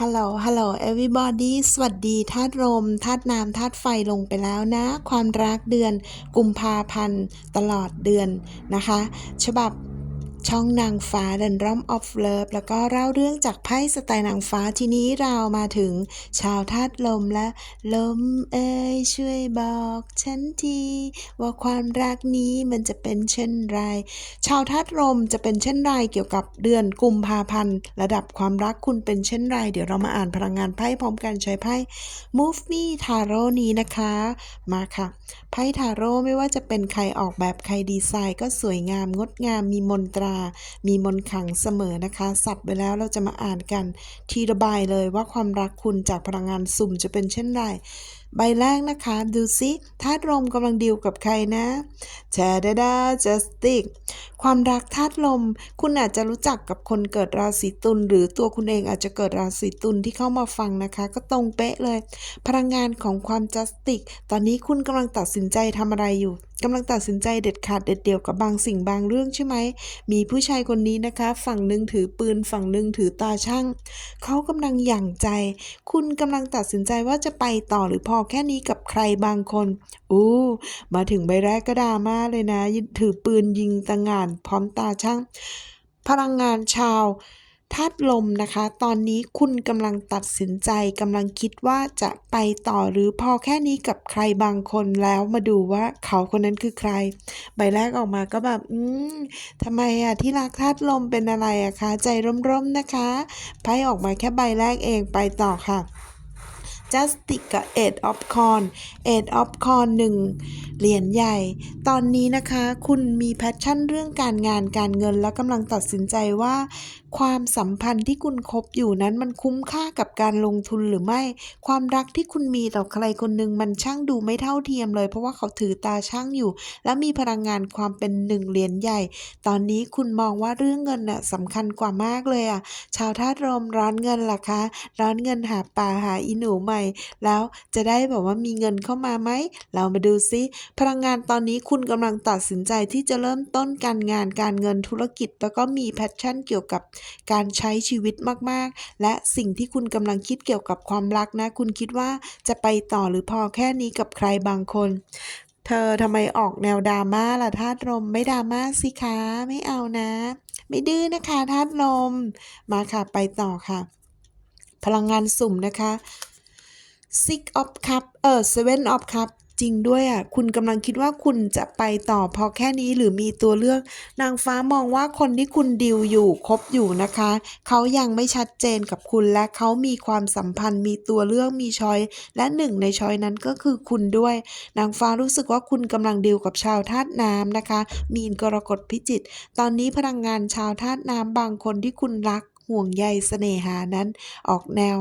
ฮัลโหล ฮัลโหล everybody สวัสดีธาตุลมธาตุน้ำธาตุไฟลงไปแล้วนะ ความรักเดือนกุมภาพันธ์ตลอดเดือนนะคะ ฉบับ ช่องนางฟ้า The Rum of Love แล้วก็เล่าเรื่องจากไพ่สไตล์นางฟ้าทีนี้เรามาถึงชาวธาตุลมและ ลมเอ้ยช่วยบอกฉันทีว่าความรักนี้มันจะเป็นเช่นไร ชาวธาตุลมจะเป็นเช่นไรเกี่ยวกับเดือนกุมภาพันธ์ ระดับความรักคุณเป็นเช่นไร เดี๋ยวเรามาอ่านพลังงานไพ่พร้อมกันใช้ไพ่ Move Me Tarot นี้นะคะ มาค่ะไพ่ทาโร่ไม่ว่าจะเป็นใครออกแบบใครดีไซน์ ก็สวยงามงดงามมีมนตรามีมนขังเสมอนะคะสับไปแล้วเราจะมาอ่านกันทีระบายเลยว่าความรักคุณจากพลังงานสุ่มจะเป็นเช่นไร ใบแรกนะคะ ดูซิธาตุลมกำลังดีลกับใครนะแชดาดาจัสติกความรักธาตุลม คุณอาจจะรู้จักกับคนเกิดราศีตุลหรือตัวคุณเองอาจจะเกิดราศีตุลที่เข้ามาฟังนะคะ ก็ตรงเป๊ะเลย พลังงานของความจัสติก ตอนนี้คุณกำลังตัดสินใจทำอะไรอยู่กำลังตัดสินใจเด็ดขาดเด็ดเดี่ยวกับบางสิ่งบางเรื่องใช่ไหม มีผู้ชายคนนี้นะคะ ฝั่งหนึ่งถือปืนฝั่งหนึ่งถือตาช่างเขากำลังหยั่งใจ คุณกำลังตัดสินใจว่าจะไปต่อหรือพอแค่นี้กับใครบางคน อู้ มาถึงใบแรกก็ดราม่าเลยนะ ถือปืนยิงตะงาน พร้อมตาช่าง พลังงานชาวธาตุลมนะคะ ตอนนี้คุณกำลังตัดสินใจกำลังคิดว่าจะไปต่อหรือพอแค่นี้กับใครบางคนแล้วมาดูว่าเขาคนนั้นคือใคร ใบแรกออกมาก็แบบ อืมทำไมอะที่รักธาตุลมเป็นอะไรอะคะ ใจร่มๆนะคะไพ่ออกมาแค่ใบแรกเองไปต่อค่ะ Justic กับ Eight of Corn Eight of Corn หนึ่งเหรียญใหญ่ ตอนนี้นะคะ คุณมีแพชชั่นเรื่องการงานการเงิน แล้วกำลังตัดสินใจว่า ความสัมพันธ์ที่คุณคบอยู่นั้นมันคุ้มค่ากับการลงทุนหรือไม่ ความรักที่คุณมีต่อใครคนหนึ่งมันช่างดูไม่เท่าเทียมเลย เพราะว่าเขาถือตาช่างอยู่ และมีพลังงานความเป็นหนึ่งเหรียญใหญ่ ตอนนี้คุณมองว่าเรื่องเงินน่ะสำคัญกว่ามากเลยอะ ชาวธาตุลมร้อนเงินล่ะคะ ร้อนเงินหาป่าหาอีหนูใหม่ แล้วจะได้แบบว่ามีเงินเข้ามาไหม เรามาดูซิ พลังงานตอนนี้คุณกำลังตัดสินใจที่จะเริ่มต้นการงานการเงินธุรกิจ แล้วก็มีแพชชั่นเกี่ยวกับการใช้ชีวิตมากๆ และสิ่งที่คุณกำลังคิดเกี่ยวกับความรักนะ คุณคิดว่าจะไปต่อหรือพอแค่นี้กับใครบางคน เธอทำไมออกแนวดราม่าล่ะธาตุลมไม่ดราม่าสิคะไม่เอานะ ไม่ดื้อนะคะธาตุลม มาค่ะไปต่อค่ะ พลังงานสุ่มนะคะ Six of Cup เออ Seven of Cup จริงด้วยอะคุณกำลังคิดว่าคุณจะไปต่อพอแค่นี้หรือมีตัวเลือก นางฟ้ามองว่าคนที่คุณดิวอยู่คบอยู่นะคะ เขายังไม่ชัดเจนกับคุณและเขามีความสัมพันธ์ มีตัวเลือกมีช้อยและหนึ่งในช้อยนั้นก็คือคุณด้วย นางฟ้ารู้สึกว่าคุณกำลังดิวกับชาวธาตุน้ำนะคะ มีนกรกฎพิจิต ตอนนี้พลังงานชาวธาตุน้ำบางคนที่คุณรักห่วงใยเสน่หานั้น ออกแนว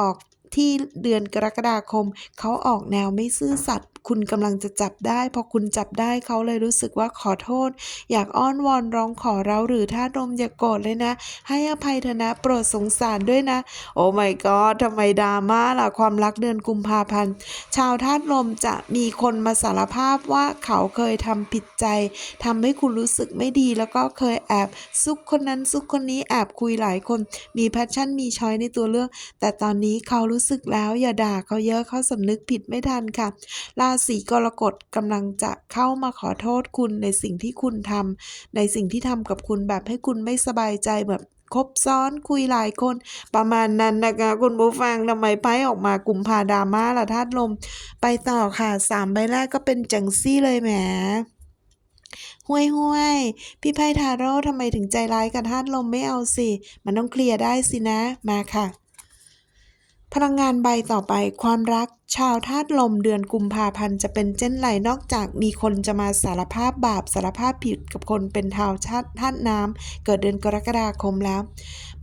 ออกที่เดือนกรกฎาคม เขาออกแนวไม่ซื่อสัตย์ คุณกำลังจะจับได้ พอคุณจับได้เขาเลยรู้สึกว่าขอโทษ อยากอ้อนวอนร้องขอเราหรือถ้าดมอย่ากโกรธเลยนะ ให้อภัยเถอะนะโปรดสงสารด้วยนะ โอ้ my god ทำไมดราม่าล่ะความรักเดือนกุมภาพันธ์ชาวธาตุลมจะมีคนมาสารภาพว่าเขาเคยทำผิดใจทำให้คุณรู้สึกไม่ดี แล้วก็เคยแอบซุกคนนั้นซุกคนนี้แอบคุยหลายคน มีแพชชั่นมีช้อยในตัวเลือก แต่ตอนนี้เขารู้สึกแล้วอย่าด่าเขาเยอะเขาสำนึกผิดไม่ทันค่ะราศีกรกฎกำลังจะเข้ามาขอโทษคุณในสิ่งที่คุณทำในสิ่งที่ทำกับคุณแบบให้คุณไม่สบายใจแบบคบซ้อนคุยหลายคน ประมาณนั้นนะคะคุณผู้ฟังทำไมไพ่ออกมากลุ่มพาดาม่าละธาตุลม ไปต่อค่ะสามใบแรกก็เป็นจังซี่เลยแหมห้วยห้วยพี่ไพ่ทาโร่ทำไมถึงใจร้ายกับธาตุลมไม่เอาสิ มันต้องเคลียร์ได้สินะมาค่ะ พลังงานใบต่อไปความรัก ชาวธาตุลมเดือนกุมภาพันธ์จะเป็นเช่นไรนอกจากมีคนจะมาสารภาพบาปสารภาพผิดกับคนเป็นชาวชาติธาตุน้ำเกิดเดือนกรกฎาคมแล้ว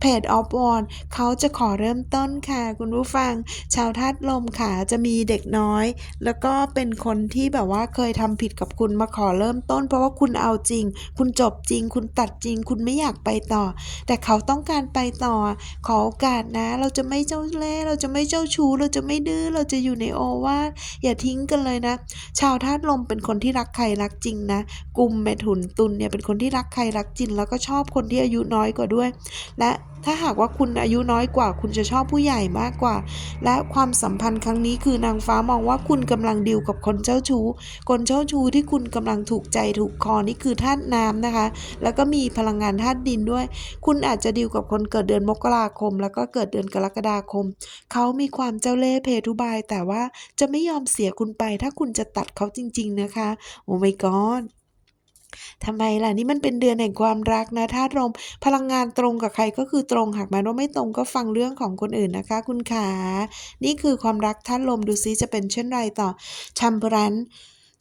เพจออฟวอนเขาจะขอเริ่มต้นค่ะ คุณผู้ฟัง ชาวธาตุลมค่ะจะมีเด็กน้อย แล้วก็เป็นคนที่แบบว่าเคยทำผิดกับคุณมาขอเริ่มต้น เพราะว่าคุณเอาจริง คุณจบจริง คุณตัดจริง คุณไม่อยากไปต่อ แต่เขาต้องการไปต่อ ขอโอกาสนะ เราจะไม่เจ้าเล่ห์เราจะไม่เจ้าชู้เราจะไม่ดื้อเราจะอยู่ในโอวาทอย่าทิ้งกันเลยนะ ชาวธาตุลมเป็นคนที่รักใครรักจริงนะกุมเมถุนตุลเนี่ยเป็นคนที่รักใครรักจริง แล้วก็ชอบคนที่อายุน้อยกว่าด้วย และ ถ้าหากว่าคุณอายุน้อยกว่า คุณจะชอบผู้ใหญ่มากกว่า และความสัมพันธ์ครั้งนี้คือนางฟ้ามองว่าคุณกำลังดีลกับคนเจ้าชู้ คนเจ้าชู้ที่คุณกำลังถูกใจถูกคอนี่คือธาตุน้ำนะคะ แล้วก็มีพลังงานธาตุดินด้วย คุณอาจจะดีลกับคนเกิดเดือนมกราคม แล้วก็เกิดเดือนกรกฎาคม เขามีความเจ้าเล่ห์เพทุบาย แต่ว่าจะไม่ยอมเสียคุณไป ถ้าคุณจะตัดเขาจริง ๆนะคะ โอ้ my god ทำไมล่ะนี่มันเป็นเดือนแห่งความรักนะธาตุลมพลังงานตรงกับใครก็คือตรงหากแม้ว่าไม่ตรงก็ฟังเรื่องของคนอื่นนะคะ คุณขา นี่คือความรักธาตุลมดูซิจะเป็นเช่นไรต่อชัมพรัน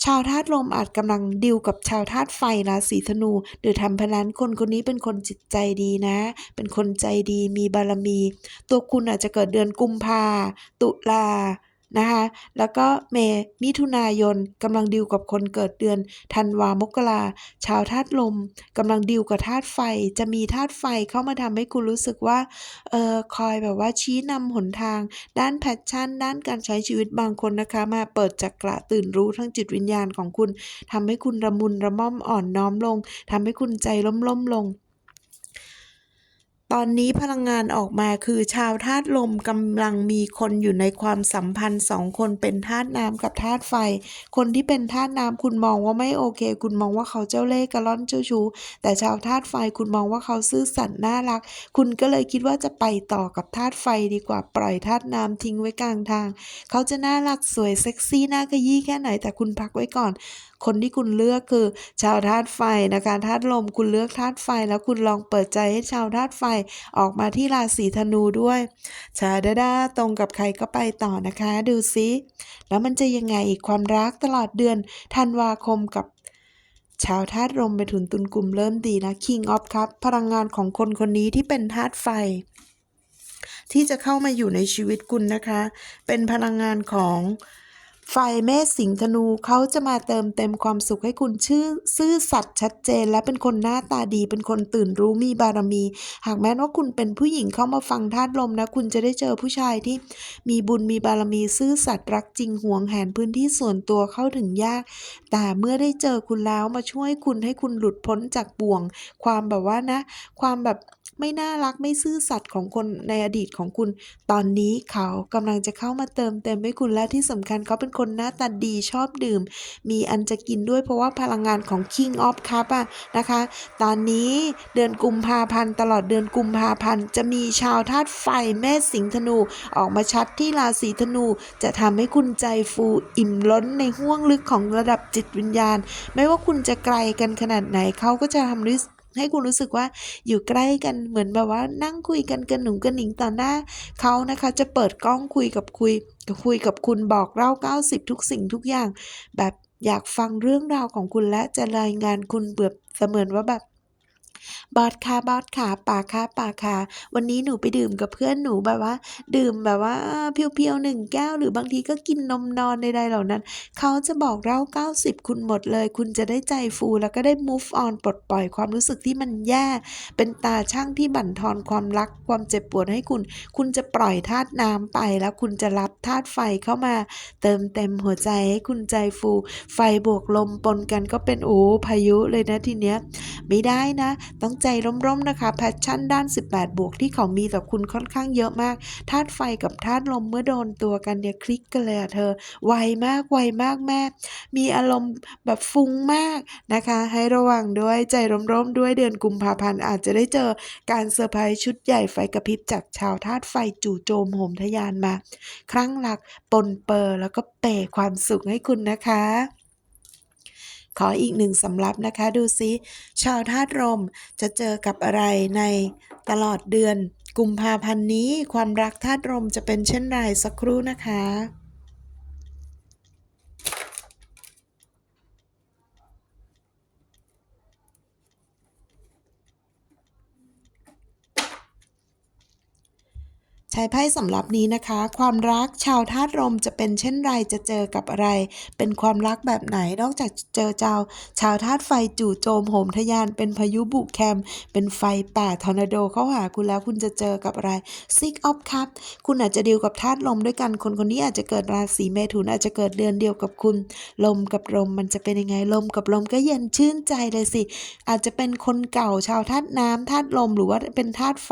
ชาวธาตุลมอาจกำลังดิวกับชาวธาตุไฟราศีธนู หรือทำพลันคนคนนี้เป็นคนจิตใจดีนะ เป็นคนใจดีมีบารมี ตัวคุณอาจจะเกิดเดือนกุมภาตุลา นะคะแล้วก็เมษมิถุนายนกำลังดิวกับคนเกิดเดือนธันวามกราชาวธาตุลมกำลังดิวกับธาตุไฟ จะมีธาตุไฟเข้ามาทำให้คุณรู้สึกว่าเออคอยแบบว่าชี้นำหนทาง ด้านแพชชั่น ด้านการใช้ชีวิตบางคนนะคะ มาเปิดจักระตื่นรู้ทั้งจิตวิญญาณของคุณทำให้คุณระมุนระม่อมอ่อนน้อมลงทำให้คุณใจล้มล้มลง ตอนนี้พลังงานออกมาคือชาวธาตุลมกำลังมีคนอยู่ในความสัมพันธ์สองคนเป็นธาตุน้ำกับธาตุไฟ คนที่เป็นธาตุน้ำคุณมองว่าไม่โอเค คุณมองว่าเขาเจ้าเล่ห์กระล่อนเจ้าชู้แต่ชาวธาตุไฟคุณมองว่าเขาซื่อสัตย์น่ารัก คุณก็เลยคิดว่าจะไปต่อกับธาตุไฟดีกว่าปล่อยธาตุน้ำทิ้งไว้กลางทาง เขาจะน่ารักสวยเซ็กซี่น่าขยี้แค่ไหนแต่คุณพักไว้ก่อนคนที่คุณเลือกคือชาวธาตุไฟนะคะธาตุลมคุณเลือกธาตุไฟ แล้วคุณลองเปิดใจให้ชาวธาตุไฟออกมาที่ราศีธนูด้วยชาดาดาตรงกับใครก็ไปต่อนะคะ ดูซิแล้วมันจะยังไงอีกความรักตลอดเดือนธันวาคมกับชาวธาตุลมไปถุนตุนกลุ่มเริ่มดีนะ King of Cup พลังงานของคนคนนี้ที่เป็นธาตุไฟ ที่จะเข้ามาอยู่ในชีวิตคุณนะคะ เป็นพลังงานของ ไฟเมษสิงธนูเขาจะมาเติมเต็มความสุขให้คุณชื่อซื่อสัตย์ชัดเจน และเป็นคนหน้าตาดี เป็นคนตื่นรู้มีบารมี หากแม้ว่าคุณเป็นผู้หญิงเข้ามาฟังธาตุลมนะ คุณจะได้เจอผู้ชายที่มีบุญมีบารมีซื่อสัตย์รักจริงห่วงแหนพื้นที่ส่วนตัวเข้าถึงยาก แต่เมื่อได้เจอคุณแล้วมาช่วยคุณให้คุณหลุดพ้นจากบ่วง ความแบบว่านะ ความแบบ ไม่น่ารักไม่ซื่อสัตย์ของคนในอดีตของคุณ ตอนนี้เขากำลังจะเข้ามาเติมเต็มให้คุณและที่สำคัญเขาเป็นคนหน้าตาดีชอบดื่ม มีอันจะกินด้วยเพราะว่าพลังงานของ King of Cup อะนะคะ ตอนนี้เดือนกุมภาพันธ์ตลอดเดือนกุมภาพันธ์จะมีชาวธาตุไฟแม่สิงห์ธนู ออกมาชัดที่ราศีธนู จะทำให้คุณใจฟูอิ่มล้นในห้วงลึกของระดับจิตวิญญาณ ไม่ว่าคุณจะไกลกันขนาดไหนเขาก็จะทำด้วย ให้คุณรู้สึกว่าอยู่ใกล้กันเหมือนแบบว่านั่งคุยกันกันหนุ่มกันหนิงต่อหน้าเขานะคะ จะเปิดกล้องคุยกับคุยคุยกับคุณบอกเล่า 90 ทุกสิ่งทุกอย่าง แบบอยากฟังเรื่องราวของคุณและจะรายงานคุณเบือบเสมือนว่าแบบ บอสค่ะบอสค่ะป่าค่ะป่าค่ะ วันนี้หนูไปดื่มกับเพื่อนหนูแบบว่า ดื่มแบบว่าเพียวๆหนึ่งแก้วหรือบางทีก็กินนมนอนใดๆเหล่านั้น เขาจะบอกเรา 90 คุณหมดเลย คุณจะได้ใจฟูแล้วก็ได้ move on ปลดปล่อยความรู้สึกที่มันแย่ เป็นตาช่างที่บั่นทอนความรักความเจ็บปวดให้คุณ คุณจะปล่อยธาตุน้ำไปแล้วคุณจะรับธาตุไฟเข้ามา เติมเต็มหัวใจให้คุณใจฟู ไฟบวกลมปนกันก็เป็นโอ้พายุเลยนะทีเนี้ยไม่ได้นะ ต้องใจร่มๆนะคะแพชชั่นด้าน 18 บวกที่เขามีต่อคุณค่อนข้างเยอะมากธาตุไฟกับธาตุลมเมื่อโดนตัวกันเนี่ยคลิกกันเลยอะเธอ ไวมากไวมากแม่มีอารมณ์แบบฟุ้งมากนะคะ ให้ระวังด้วยใจร่มๆด้วยเดือนกุมภาพันธ์อาจจะได้เจอการเซอร์ไพรส์ชุดใหญ่ไฟกระพริบจากชาวธาตุไฟจู่โจมโหมทยานมา ครั้งหลักปนเปอร์แล้วก็เปย์ความสุขให้คุณนะคะ ขออีกหนึ่งสำรับนะคะ ดูซิชาวธาตุลมจะเจอกับอะไรในตลอดเดือน กุมภาพันธ์นี้ความรักธาตุลมจะเป็นเช่นไรสักครู่นะคะ ใช้ไพ่สำหรับนี้นะคะ ความรักชาวธาตุลมจะเป็นเช่นไรจะเจอกับอะไร เป็นความรักแบบไหนนอกจากเจอเจ้า ชาวธาตุไฟจู่โจมโหมทะยานเป็นพายุบุกแคม เป็นไฟป่าทอร์นาโดเข้าหาคุณแล้วคุณจะเจอกับอะไร Six of Cup คุณอาจจะดีลกับธาตุลมด้วยกันคนคนนี้อาจจะเกิดราศีเมถุนอาจจะเกิดเดือนเดียวกับคุณ ลมกับลมมันจะเป็นยังไงลมกับลมก็เย็นชื่นใจเลยสิ อาจจะเป็นคนเก่าชาวธาตุน้ำธาตุลมหรือว่าเป็นธาตุไฟ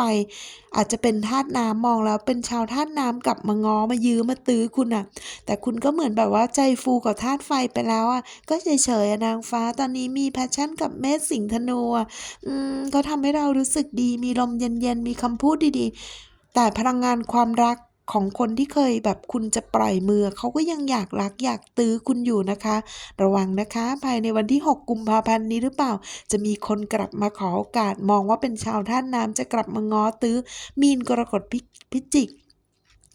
อาจจะเป็นธาตุน้ำมองแล้วเป็นชาวธาตุน้ำกลับมาง้อมายื้อมาตื้อคุณอะแต่คุณก็เหมือนแบบว่าใจฟูกับธาตุไฟไปแล้วอะก็เฉยๆอะนางฟ้าตอนนี้มีแพชชั่นกับเมษสิงธนูอะอืมก็ทำให้เรารู้สึกดีมีลมเย็นๆมีคำพูดดีๆ แต่พลังงานความรัก ของคนที่เคยแบบคุณจะปล่อยมือเขาก็ยังอยากรักอยากตื้อคุณอยู่นะคะ ระวังนะคะ ภายในวันที่ 6 กุมภาพันธ์นี้หรือเปล่า จะมีคนกลับมาขอโอกาสมองว่าเป็นชาวท่านน้ำจะกลับมาง้อตื้อมีนกรกฎพิพิจิก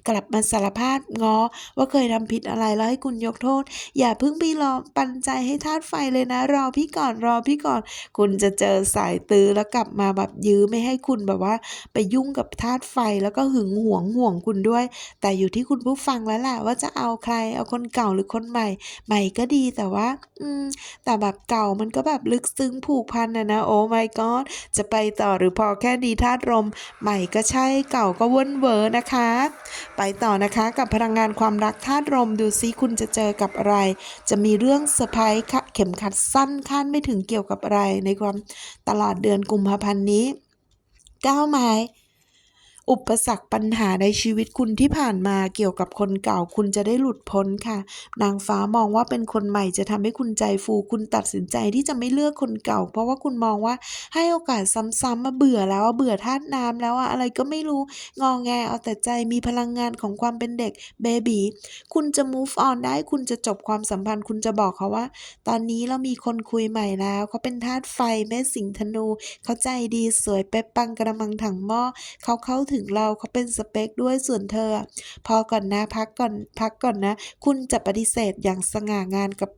กลับมาสารภาพง้อ ว่าเคยทำผิดอะไรแล้วให้คุณยกโทษ อย่าเพิ่งไปรอปันใจให้ธาตุไฟเลยนะ รอพี่ก่อนรอพี่ก่อน คุณจะเจอสายตื้อแล้วกลับมาแบบยื้อไม่ให้คุณแบบว่า ไปยุ่งกับธาตุไฟแล้วก็หึงหวงห่วงคุณด้วย แต่อยู่ที่คุณผู้ฟังแล้วแหละว่าจะเอาใครเอาคนเก่าหรือคนใหม่ ใหม่ก็ดีแต่ว่า อืม แต่แบบเก่ามันก็แบบลึกซึ้งผูกพันนะนะโอ้ my god จะไปต่อหรือพอแค่ดีธาตุลมใหม่ก็ใช่เก่าก็เว่นเวอนะคะไปต่อนะคะกับพลังงานความรักธาตุลมดูซิคุณจะเจอกับอะไร จะมีเรื่องเซอร์ไพรส์ค่ะเข็มขัดสั้นคาดไม่ถึงเกี่ยวกับอะไรในความตลอดเดือนกุมภาพันธ์นี้ก้าวไม้ อุปสรรคปัญหาในชีวิตคุณที่ผ่านมาเกี่ยวกับคนเก่าคุณจะได้หลุดพ้นค่ะ นางฟ้ามองว่าเป็นคนใหม่จะทำให้คุณใจฟู คุณตัดสินใจที่จะไม่เลือกคนเก่า เพราะว่าคุณมองว่าให้โอกาสซ้ำๆมาเบื่อแล้วเบื่อธาตุน้ำแล้วอะไรก็ไม่รู้งอแงเอาแต่ใจมีพลังงานของความเป็นเด็กเบบีคุณจะ move on ได้คุณจะจบความสัมพันธ์ คุณจะบอกเขาว่า ตอนนี้เรามีคนคุยใหม่แล้วเขาเป็นธาตุไฟแม่สิงห์ธนู เขาใจดีสวยเป๊ะปังกระมังถังหม้อเขาเข้าถึงึงเราเขาเป็นสเปคด้วยส่วนเธอ พอก่อนนะพักก่อนพักก่อนนะ คุณจะปฏิเสธอย่างสง่างามกับ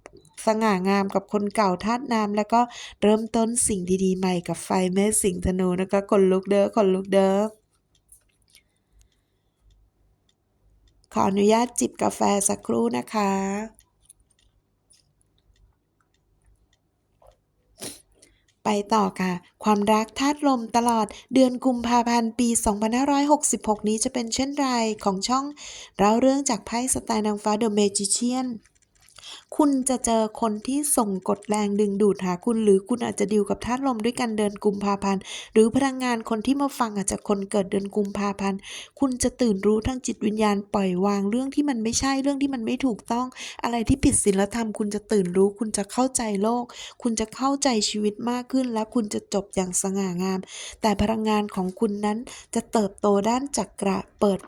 สง่างามกับคนเก่าธาตุน้ำแล้วก็เริ่มต้นสิ่งดีๆ ใหม่กับไฟแม่สิงห์ธนูนะคะคนลุกเด้อคนลุกเด้อขออนุญาตจิบกาแฟสักครู่นะคะ ไปต่อค่ะ ความรักธาตุลมตลอดเดือนกุมภาพันธ์ปี 2566 นี้จะเป็นเช่นไรของช่องเล่าเรื่องจากไพ่สไตล์นางฟ้าเดอะเมจิเชียน คุณจะเจอคนที่ส่งกดแรงดึงดูดหาคุณ หรือคุณอาจจะดีลกับธาตุลมด้วยกันเดือนกุมภาพันธ์ หรือพลังงานคนที่มาฟังอาจจะคนเกิดเดือนกุมภาพันธ์ คุณจะตื่นรู้ทางจิตวิญญาณปล่อยวางเรื่องที่มันไม่ใช่เรื่องที่มันไม่ถูกต้อง อะไรที่ผิดศีลธรรม คุณจะตื่นรู้ คุณจะเข้าใจโลก คุณจะเข้าใจชีวิตมากขึ้น และคุณจะจบอย่างสง่างาม แต่พลังงานของคุณนั้นจะเติบโตด้านจักระเปิด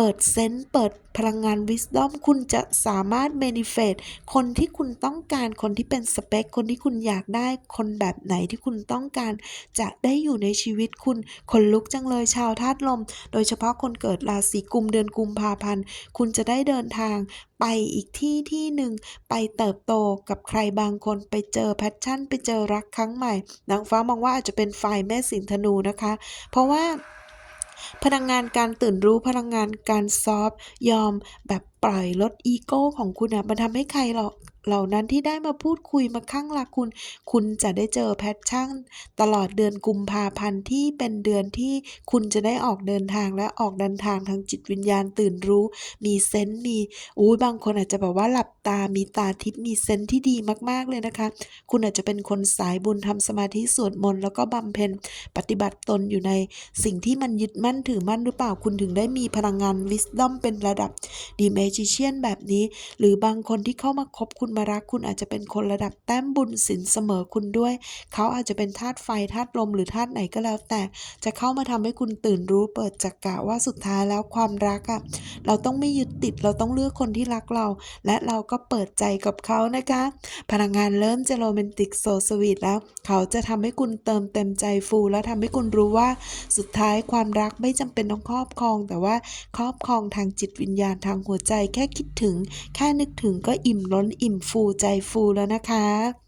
เปิดเซนส์เปิดพลังงาน wisdom คุณจะสามารถ manifest คนที่คุณต้องการคนที่เป็นสเปค คนที่คุณอยากได้คนแบบไหนที่คุณต้องการ จะได้อยู่ในชีวิตคุณคนลุกจังเลยชาวธาตุลม โดยเฉพาะคนเกิดราศีกุมเดือนกุมภาพันธ์ คุณจะได้เดินทางไปอีกที่ที่หนึ่งไปเติบโตกับใครบางคนไปเจอแพชชั่น ไปเจอรักครั้งใหม่นางฟ้ามองว่าอาจจะเป็นฝ่ายแม่สิงห์ธนูนะคะ เพราะว่า พลังงานการตื่นรู้พลังงานการซอฟต์ยอมแบบปล่อยลดอีโก้ของคุณอะมันทำให้ใครเหล่าเหล่านั้นที่ได้มาพูดคุยมาข้างรักคุณ คุณจะได้เจอแพชชั่น ตลอดเดือนกุมภาพันธ์ที่เป็นเดือนที่คุณจะได้ออกเดินทางและออกเดินทางทางจิตวิญญาณตื่นรู้ มีเซนส์มีอุ้ยบางคนอาจจะแบบว่าหลับตามีตาทิพย์มีเซนส์ที่ดีมากๆเลยนะคะ คุณอาจจะเป็นคนสายบุญทำสมาธิสวดมนต์แล้วก็บำเพ็ญปฏิบัติตนอยู่ในสิ่งที่มันยึดมั่นถือมั่นหรือเปล่าคุณถึงได้มีพลังงาน wisdom เป็นระดับดีเมจิเชียนแบบนี้ หรือบางคนที่เข้ามาคบคุณมารักคุณอาจจะเป็นคนระดับแต้มบุญสินเสมอคุณด้วย เขาอาจจะเป็นธาตุไฟธาตุลมหรือธาตุไหนก็แล้วแต่ จะเข้ามาทำให้คุณตื่นรู้เปิดจักกะว่าสุดท้ายแล้วความรักอะ่ะเราต้องไม่ยึดติดเราต้องเลือกคนที่รักเรา และเราก็เปิดใจกับเขานะคะ พลังงานเริ่มจะโรแมนติกโซสวีทแล้ว เขาจะทำให้คุณเติมเต็มใจฟูและทำให้คุณรู้ว่าสุดท้ายความรักไม่จำเป็นต้องครอบครอง แต่ว่าครอบครองทางจิตวิญญาณทางหัวใจแค่คิดถึง แค่นึกถึงก็อิ่มล้นอิ่มฟูใจฟูแล้วนะคะ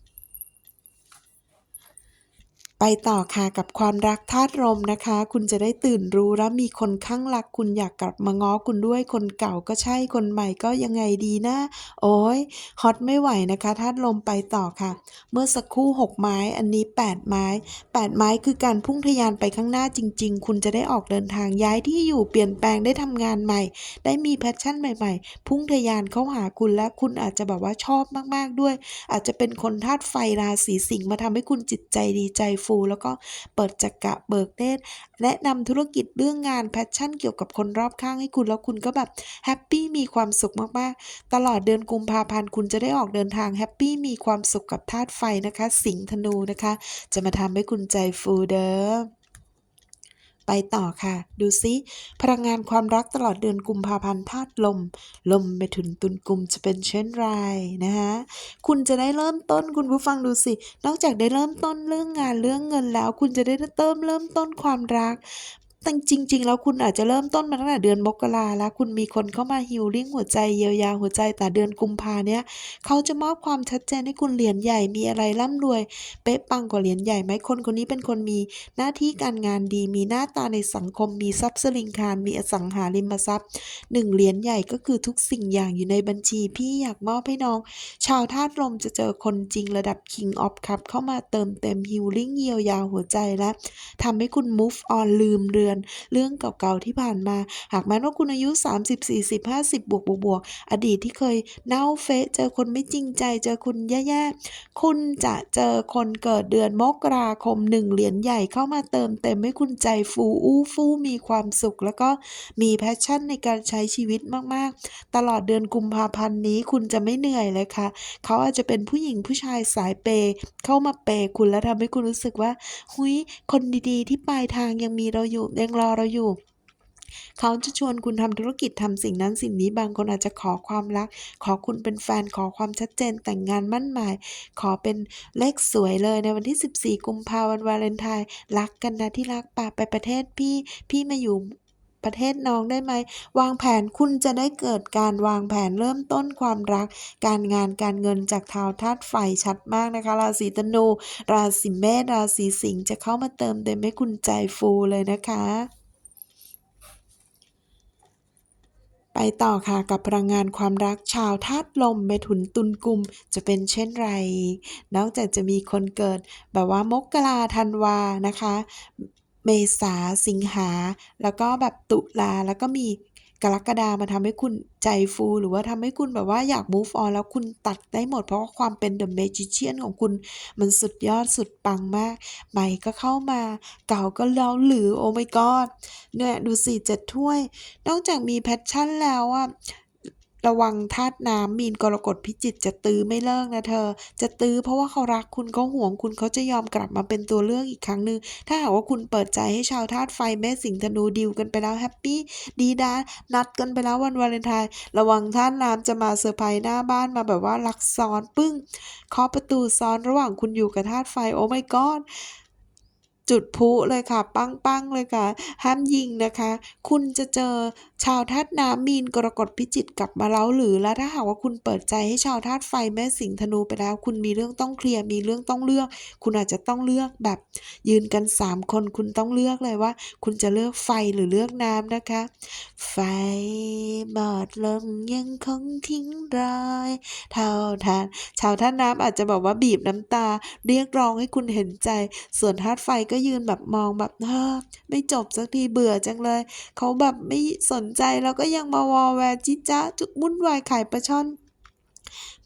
ไปต่อค่ะกับความรักธาตุลมนะคะ คุณจะได้ตื่นรู้แล้วมีคนข้างรัก คุณอยากกลับมาง้อคุณด้วยคนเก่าก็ใช่คนใหม่ก็ยังไงดีนะ โอ้ยฮอตไม่ไหวนะคะธาตุลมไปต่อค่ะ เมื่อสักครู่ 6 ไม้อันนี้ 8 ไม้ 8 ไม้คือการพุ่งทะยานไปข้างหน้าจริง ๆ คุณจะได้ออกเดินทางย้ายที่อยู่เปลี่ยนแปลงได้ทำงานใหม่ ได้มีแพชชั่นใหม่ ๆ พุ่งทะยานเข้าหาคุณและคุณอาจจะแบบว่าชอบมาก ๆด้วย อาจจะเป็นคนธาตุไฟราศีสิงห์มาทำให้คุณจิตใจดีใจฟแล้วก็เปิดจักระเบิกเนตรแนะนำธุรกิจเรื่องงานแพชชั่นเกี่ยวกับคนรอบข้างให้คุณแล้วคุณก็แบบแฮปปี้มีความสุขมากๆ ตลอดเดือนกุมภาพันธ์คุณจะได้ออกเดินทางแฮปปี้มีความสุขกับธาตุไฟนะคะ สิงห์ธนูนะคะ จะมาทำให้คุณใจฟูเด้อ ไปต่อค่ะ ดูซิพลังงานความรักตลอดเดือนกุมภาพันธ์ธาตุลม ลมไปถึงตุลกุมจะเป็นเช่นไรนะคะคุณจะได้เริ่มต้นคุณผู้ฟังดูสิ นอกจากได้เริ่มต้นเรื่องงานเรื่องเงินแล้ว คุณจะได้เริ่มเริ่มต้นความรัก แต่จริง ๆ แล้วคุณอาจจะเริ่มต้นมาตั้งแต่เดือนมกราแล้วคุณมีคนเข้ามาฮิลลิ่งหัวใจเยียวยาหัวใจแต่เดือนกุมภาเนี้ยเขาจะมอบความชัดเจนให้คุณเหรียญใหญ่มีอะไรร่ำรวย เป๊ะปังกว่าเหรียญใหญ่ไหมคนคนนี้เป็นคนมีหน้าที่การงานดี มีหน้าตาในสังคมมีทรัพย์สลิงคารมีอสังหาริมทรัพย์หนึ่งเหรียญใหญ่ก็คือทุกสิ่งอย่างอยู่ในบัญชีพี่อยากมอบให้น้อง ชาวธาตุลมจะเจอคนจริงระดับ King of Cup เข้ามาเติมเต็มฮิลลิ่งเยียวยาหัวใจและทำให้คุณ move on ลืมเรือน เรื่องเก่าๆที่ผ่านมา หากแม้ว่าคุณอายุ 30 40 50 บวกบวกบวกอดีตที่เคยเน่าเฟะเจอคนไม่จริงใจ เจอคุณแย่ๆ คุณจะเจอคนเกิดเดือนมกราคมหนึ่งเหรียญใหญ่เข้ามาเติมเต็มให้คุณใจฟูอู้ฟู่มีความสุข แล้วก็มีแพชชั่นในการใช้ชีวิตมากๆ ตลอดเดือนกุมภาพันธ์นี้คุณจะไม่เหนื่อยเลยค่ะ เขาอาจจะเป็นผู้หญิงผู้ชายสายเปย์เข้ามาเปย์คุณแล้วทำให้คุณรู้สึกว่า หุยคนดีๆ ที่ปลายทางยังมีเราอยู่ยังรอเราอยู่ เขาจะชวนคุณทำธุรกิจทำสิ่งนั้นสิ่งนี้บางคนอาจจะขอความรัก ขอคุณเป็นแฟนขอความชัดเจนแต่งงานมั่นหมาย ขอเป็นเลขสวยเลยในวันที่ 14 กุมภาพันธ์วันวาเลนไทน์รักกันนะที่รักป่าไปประเทศพี่พี่มาอยู่ ประเทศน้องได้ไหม วางแผนคุณจะได้เกิดการวางแผนเริ่มต้นความรัก การงานการเงินจากทาวธาตุไฟชัดมากนะคะ ราศีธนู ราศีเมษราศีสิงห์จะเข้ามาเติมเต็มให้คุณใจฟูเลยนะคะไปต่อค่ะกับพลังงานความรักชาวธาตุลมเมถุนตุลกุมจะเป็นเช่นไร นอกจากจะมีคนเกิดแบบว่ามกราธันวานะคะ เมษาสิงหา แล้วก็แบบตุลาแล้วก็มีกรกฎามาทำให้คุณใจฟู หรือว่าทำให้คุณแบบว่าอยาก move on แล้วคุณตัดได้หมด เพราะว่าความเป็น the magician ของคุณ มันสุดยอดสุดปังมาก ใหม่ก็เข้ามา เก่าก็แล้วหรือ โอ้ my god เนี่ย ดูสิเจ็ดถ้วย นอกจากมีแพชชั่นแล้วอะ ระวังธาตุน้ำมีนกรกฎพิจิตจะตื้อไม่เลิกนะเธอ จะตื้อเพราะว่าเขารักคุณเขาห่วงคุณเขาจะยอมกลับมาเป็นตัวเลือกอีกครั้งหนึ่งถ้าหากว่าคุณเปิดใจให้ชาวธาตุไฟแม่สิงห์ธนูดิวกันไปแล้วแฮปปี้ดีดานัดกันไปแล้ววันวาเลนไทน์ระวังธาตุน้ำจะมาเซอร์ไพรส์หน้าบ้านมาแบบว่าลักซ้อนปึ้งเคาะประตูซ้อนระหว่างคุณอยู่กับธาตุไฟโอ้ my god จุดพุเลยค่ะ ปังๆเลยค่ะ ห้ามยิงนะคะ คุณจะเจอ ชาวธาตุน้ำมีนกรกฎพิจิกกลับมาแล้วหรือแล้วถ้าหากว่าคุณเปิดใจให้ชาวธาตุไฟแม่สิงห์ธนูไปแล้ว คุณมีเรื่องต้องเคลียร์มีเรื่องต้องเลือก คุณอาจจะต้องเลือกแบบยืนกันสามคนคุณต้องเลือกเลยว่า คุณจะเลือกไฟหรือเลือกน้ำนะคะ ไฟหมดลงยังคงทิ้งรอยเท่าทานชาวธาตุน้ำอาจจะบอกว่าบีบน้ำตา เรียกร้องให้คุณเห็นใจ ส่วนธาตุไฟก็ยืนแบบมองแบบเฮ้อไม่จบสักทีเบื่อจังเลย เขาแบบไม่สนใจแล้วก็ยังมาวอแวจิจ้าจุกวุ่นวายขายปลาช่อน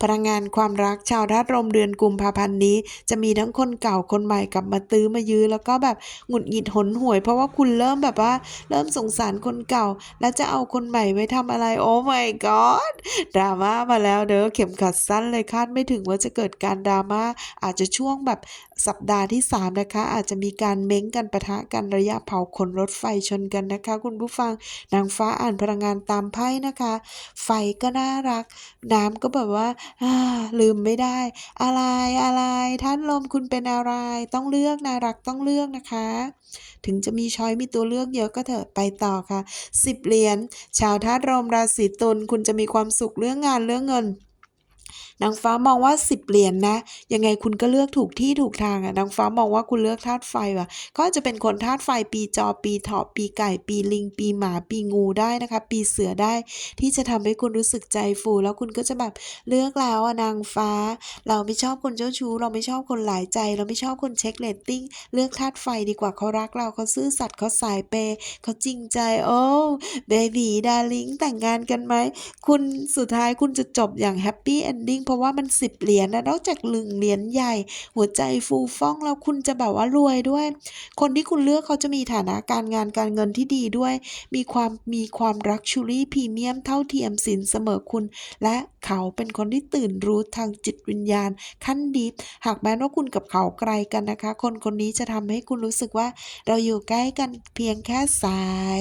พลังงานความรักชาวธาตุลมเดือนกุมภาพันธ์นี้ จะมีทั้งคนเก่าคนใหม่กลับมาตื้อมายื้อแล้วก็แบบหงุดหงิดหนหวย เพราะว่าคุณเริ่มแบบว่าเริ่มสงสารคนเก่า แล้วจะเอาคนใหม่ไว้ทำอะไรโอ้ my god ดราม่ามาแล้วเด้อเข็มขัดสั้นเลยคาดไม่ถึงว่าจะเกิดการดราม่าอาจจะช่วงแบบสัปดาห์ที่ 3 นะคะ อาจจะมีการเม้งกันปะทะกันระยะเผาขนรถไฟชนกันนะคะ คุณผู้ฟังนางฟ้าอ่านพลังงานตามไพ่นะคะ ไฟก็น่ารัก น้ำก็แบบว่าลืมไม่ได้ อะไรอะไรท่านลมคุณเป็นอะไร ต้องเลือกนะรักต้องเลือกนะคะ ถึงจะมีช้อยมีตัวเลือกเยอะก็เถอะไปต่อค่ะสิบเหรียญชาวธาตุลมราศีตุลคุณจะมีความสุขเรื่องงานเรื่องเงินนางฟ้ามองว่า10เหรียญนะ ยังไงคุณก็เลือกถูกที่ถูกทางอะนางฟ้ามองว่าคุณเลือกธาตุไฟว่ะ ก็จะเป็นคนธาตุไฟปีจอปีเถาะปีไก่ ปีลิง ปีหมาปีงูได้นะคะ ปีเสือได้ ที่จะทำให้คุณรู้สึกใจฟู แล้วคุณก็จะแบบเลือกแล้วอะนางฟ้า เราไม่ชอบคนเจ้าชู้ เราไม่ชอบคนหลายใจ เราไม่ชอบคนเช็คเรตติ้ง เลือกธาตุไฟดีกว่าเขารักเราเขาซื่อสัตย์เขาสายเปย์เขาจริงใจโอ้เบบีดาริงแต่งงานกันไหมคุณสุดท้ายคุณจะจบอย่างแฮปปี้เอนดิ้งเพราะว่ามันสิบเหรียญนะนอกจากหนึ่งเหรียญใหญ่ หัวใจฟูฟ่องแล้วคุณจะแบบว่ารวยด้วย คนที่คุณเลือกเขาจะมีฐานะการงานการเงินที่ดีด้วย มีความมีความรักชูรี่พรีเมียมเท่าเทียมสินเสมอคุณ และเขาเป็นคนที่ตื่นรู้ทางจิตวิญญาณ ขั้นดีหากแม้ว่าคุณกับเขาไกลกันนะคะ คนคนนี้จะทำให้คุณรู้สึกว่าเราอยู่ใกล้กันเพียงแค่สาย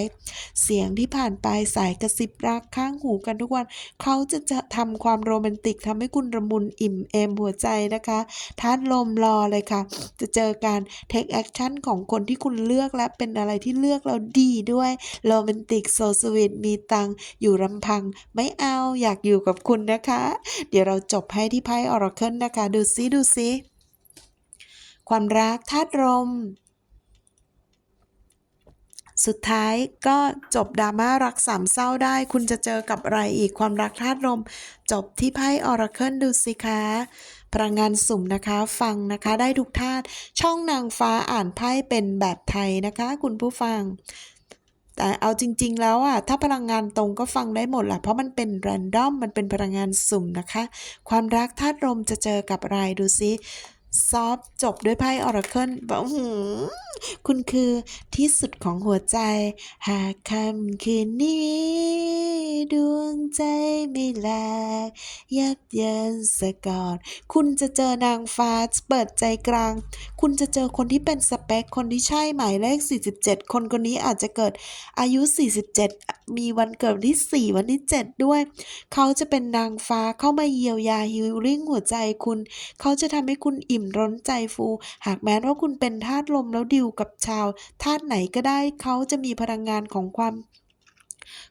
เสียงที่ผ่านไปสายกระซิบรักข้างหูกันทุกวัน เขาจะจะทำความโรแมนติกทำให้คุณระมุนอิ่มเอมหัวใจนะคะทานลมรอเลยค่ะ จะเจอการเทคแอคชั่นของคนที่คุณเลือกและเป็นอะไรที่เลือกเราดีด้วยโรแมนติกโซสวีทมีตังอยู่ลำพัง ไม่เอาอยากอยู่กับคุณนะคะ เดี๋ยวเราจบให้ที่ไพ่ออร์เคิลนะคะ ดูซิดูซิความรักธาตุลม สุดท้ายก็จบดราม่ารักสามเศร้าได้ คุณจะเจอกับอะไรอีกความรักธาตุลม จบที่ไพ่ออร์เคิลดูสิคะพลังงานสุ่มนะคะฟังนะคะได้ทุกธาตุช่องนางฟ้าอ่านไพ่เป็นแบบไทยนะคะ คุณผู้ฟัง แต่เอาจริง ๆ แล้วอะถ้าพลังงานตรงก็ฟังได้หมดแหละเพราะมันเป็นแรนดอมมันเป็นพลังงานสุ่มนะคะ ความรักธาตุลมจะเจอกับอะไรดูซิ ซอฟจบด้วยไพ่ออร์เคิลบอกหือคุณคือที่สุดของหัวใจ หากคำคืนนี้ ดวงใจไม่แลกยับเยินสะกอดคุณจะเจอนางฟ้าเปิดใจกลาง คุณจะเจอคนที่เป็นสเปค คนที่ใช่หมายเลข 47 คนคนนี้อาจจะเกิดอายุ 47 มีวันเกิดวันที่ 4 วันที่ 7 ด้วย เขาจะเป็นนางฟ้าเข้ามาเยียวยาฮิลลิ่งหัวใจคุณ เขาจะทำให้คุณอิ่มร้นใจฟู หากแม้ว่าคุณเป็นธาตุลมแล้วดิวกับชาวธาตุไหนก็ได้เขาจะมีพลังงานของความ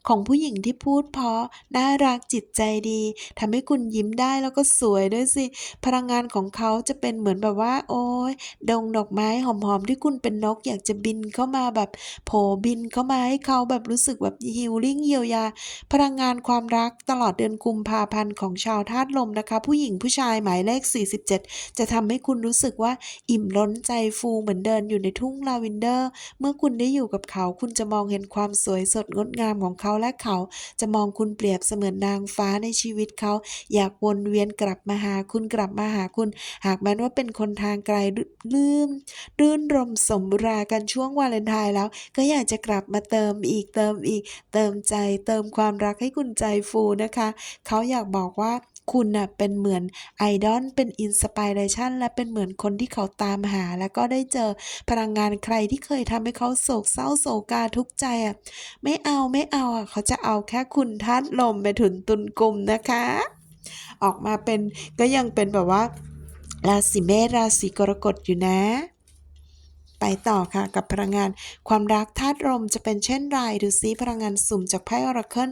ของผู้หญิงที่พูดเพราะน่ารักจิตใจดีทำให้คุณยิ้มได้แล้วก็สวยด้วยสิ พลังงานของเขาจะเป็นเหมือนแบบว่า โอ้ยดงดอกไม้หอมๆที่คุณเป็นนกอยากจะบินเข้ามาแบบโผบินเข้ามาให้เขาแบบรู้สึกแบบฮิลลิ่งเยียวยา พลังงานความรักตลอดเดือนกุมภาพันธ์ของชาวธาตุลมนะคะ ผู้หญิงผู้ชายหมายเลข 47 จะทำให้คุณรู้สึกว่าอิ่มล้นใจฟูเหมือนเดินอยู่ในทุ่งลาเวนเดอร์ เมื่อคุณได้อยู่กับเขาคุณจะมองเห็นความสวยสดงดงามของเขาและเขาจะมองคุณเปรียบเสมือนนางฟ้าในชีวิตเขา อยากวนเวียนกลับมาหาคุณกลับมาหาคุณ หากแม้ว่าเป็นคนทางไกลลืมรื่นรมสมรากันช่วงวาเลนไทน์แล้ว ก็อยากจะกลับมาเติมอีกเติมอีก เติมใจเติมความรักให้คุณใจฟูนะคะ เขาอยากบอกว่า คุณน่ะเป็นเหมือนไอดอลเป็นอินสปิเรชันและเป็นเหมือนคนที่เขาตามหา แล้วก็ได้เจอพลังงานใครที่เคยทำให้เขาโศกเศร้าโศกาทุกใจอะไม่เอาไม่เอาอะเขาจะเอาแค่คุณธาตุลมไปถุนตุนกลุ่มนะคะ ออกมาเป็นก็ยังเป็นแบบว่าราศีเมษราศีกรกฎอยู่นะ ไปต่อค่ะกับพลังงาน ความรักธาตุลมจะเป็นเช่นไรดูซิพลังงานสุ่มจากไพ่ออราเคิล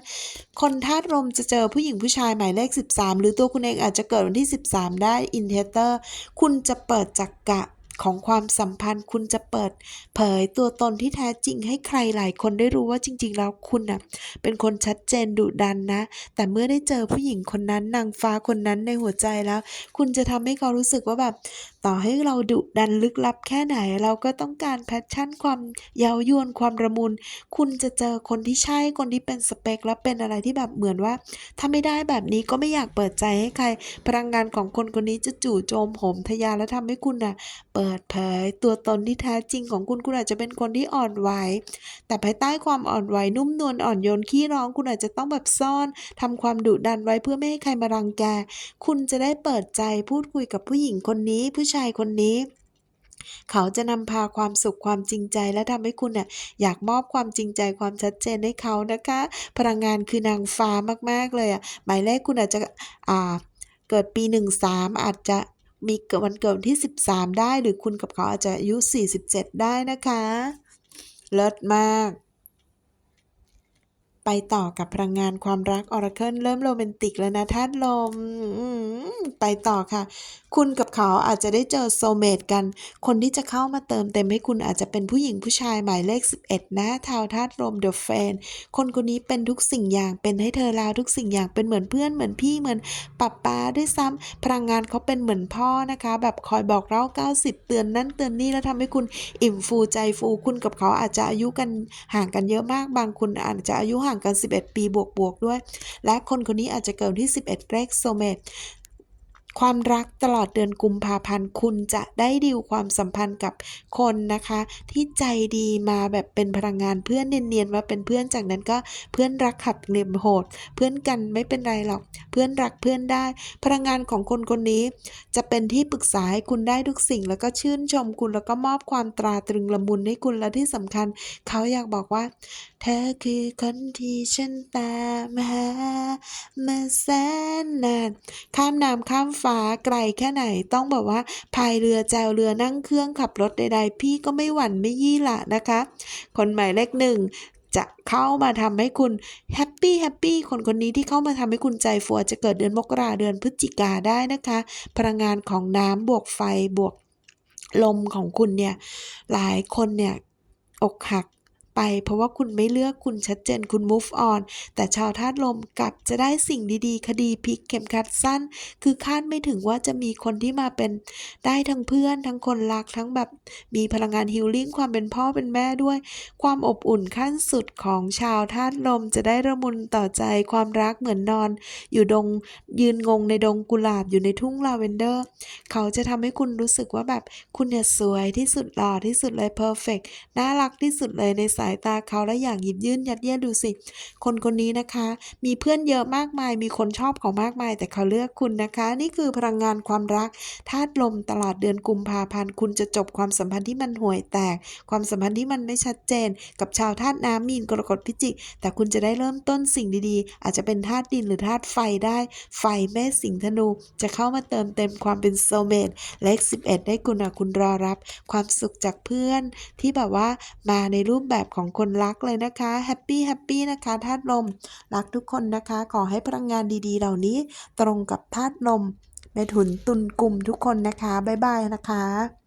คนธาตุลมจะเจอผู้หญิงผู้ชายหมายเลข 13 หรือตัวคุณเองอาจจะเกิดวันที่ 13 ได้อินเทเตอร์ คุณจะเปิดจักกะ ของความสัมพันธ์คุณจะเปิด เผยตัวตนที่แท้จริงให้ใครหลายคนได้รู้ว่าจริง ๆ แล้วคุณน่ะเป็นคนชัดเจนดุดันนะ แต่เมื่อได้เจอผู้หญิงคนนั้นนางฟ้าคนนั้นในหัวใจแล้ว คุณจะทำให้เขารู้สึกว่าแบบต่อให้เราดุดันลึกลับแค่ไหน เราก็ต้องการแพชชั่นความเย้ายวนความระมุน คุณจะเจอคนที่ใช่คนที่เป็นสเปค แล้วเป็นอะไรที่แบบเหมือนว่า ถ้าไม่ได้แบบนี้ก็ไม่อยากเปิดใจให้ใคร พลังงานของคนคนนี้จะจู่โจมโหมทะยานและทำให้คุณน่ะเปิดเผยตัวตนที่แท้จริงของคุณคุณอาจจะเป็นคนที่อ่อนไหวแต่ภายใต้ความอ่อนไหวนุ่มนวลอ่อนโยนขี้ร้อง คุณอาจจะต้องแบบซ่อนทำความดุดันไว้เพื่อไม่ให้ใครมารังแก คุณจะได้เปิดใจพูดคุยกับผู้หญิงคนนี้ ผู้ชายคนนี้เขาจะนำพาความสุขความจริงใจและทำให้คุณน่ะอยากมอบความจริงใจความชัดเจนให้เขานะคะ พลังงานคือนางฟ้ามากๆเลยอะหมายเลขคุณอาจจะอ่าเกิดปี 13 อาจจะ มีเกิดวันเกิดวันที่ 13 ได้ หรือคุณกับเขาอาจจะอายุ 47 ได้นะคะ เลิศมาก ต่อกับพลังงานความรักออราเคิลเริ่มโรแมนติกแล้วนะธาตุลมไปต่อค่ะ คุณกับเขาอาจจะได้เจอโซเมตกัน คนที่จะเข้ามาเติมเต็มให้คุณอาจจะเป็นผู้หญิงผู้ชายหมายเลข 11 นะทาวธาตุลมเดอะแฟนคนคนนี้เป็นทุกสิ่งอย่างเป็นให้เธอแล้วทุกสิ่งอย่างเป็นเหมือนเพื่อนเหมือนพี่เหมือนปับป้าด้วยซ้ำพลังงานเขาเป็นเหมือนพ่อนะคะ แบบคอยบอกเล่า 90 เตือนนั่นเตือนนี่แล้วทำให้คุณอิ่มฟูใจฟูคุณกับเขาอาจจะอายุกันห่างกันเยอะมากบางคนอาจจะอายุห่างกัน 11 ปีบวกๆด้วย และคนคนนี้อาจจะเกิดที่ 11เลขโซเมต ความรักตลอดเดือนกุมภาพันธ์ คุณจะได้ดิวความสัมพันธ์กับคนนะคะ ที่ใจดีมาแบบเป็นพลังงานเพื่อนเนียนๆมาเป็นเพื่อนจากนั้นก็เพื่อนรักขับเหลี่ยมโหด เพื่อนกันไม่เป็นไรหรอก เพื่อนรักเพื่อนได้ พลังงานของคนคนนี้ จะเป็นที่ปรึกษาให้คุณได้ทุกสิ่ง แล้วก็ชื่นชมคุณแล้วก็มอบความตราตรึงละมุนให้คุณและที่สำคัญ เขาอยากบอกว่า เธอคือคนที่ฉันตามหามาแสนนานข้ามน้ำข้ามฟ้าไกลแค่ไหนต้องแบบว่าพายเรือแจวเรือนั่งเครื่องขับรถใดๆ พี่ก็ไม่หวั่นไม่ยี่หละนะคะ คนหมายเลขหนึ่งจะเข้ามาทำให้คุณแฮปปี้แฮปปี้คนคนนี้ที่เข้ามาทำให้คุณใจฟัวจะเกิดเดือนมกราเดือนพฤศจิกาได้นะคะ พลังงานของน้ำบวกไฟบวกลมของคุณเนี่ย หลายคนเนี่ยอกหัก ไป เพราะว่าคุณไม่เลือกคุณชัดเจนคุณ move on แต่ชาวธาตุลมกลับจะได้สิ่งดีๆ คดีพลิกเข็มขัดสั้น คือคาดไม่ถึงว่าจะมีคนที่มาเป็นได้ทั้งเพื่อน ทั้งคนรักทั้งแบบมีพลังงานฮิลลิ่งความเป็นพ่อเป็นแม่ด้วย ความอบอุ่นขั้นสุดของชาวธาตุลมจะได้ระมุนต่อใจความรักเหมือนนอน อยู่ดงยืนงงในดงกุหลาบอยู่ในทุ่งลาเวนเดอร์ เขาจะทำให้คุณรู้สึกว่าแบบคุณเนี่ยสวยที่สุดหล่อที่สุดเลยเพอร์เฟกน่ารักที่สุดเลยในสายตาเขาและอย่างหยิบยื่นยัดเยียดดูสิ คนคนนี้นะคะ มีเพื่อนเยอะมากมาย มีคนชอบเขามากมาย แต่เขาเลือกคุณนะคะ นี่คือพลังงานความรักธาตุลมตลอดเดือนกุมภาพันธ์คุณจะจบความสัมพันธ์ที่มันห่วยแตก ความสัมพันธ์ที่มันไม่ชัดเจน กับชาวธาตุน้ำมีนกรกฎพิจิก แต่คุณจะได้เริ่มต้นสิ่งดีๆ อาจจะเป็นธาตุดินหรือธาตุไฟได้ ไฟแม่สิงห์ธนู จะเข้ามาเติมเต็มความเป็นโซเมตเลข11 ได้คุณอะคุณรอรับ ความสุขจากเพื่อนที่แบบว่ามาในรูปแบบของคนรักเลยนะคะแฮปปี้แฮปปี้นะคะธาตุลมรักทุกคนนะคะ ขอให้พลังงานดีๆ เหล่านี้ตรงกับธาตุลมแม่ถุนตุนกลุ่มทุกคนนะคะ บ๊ายบายนะคะ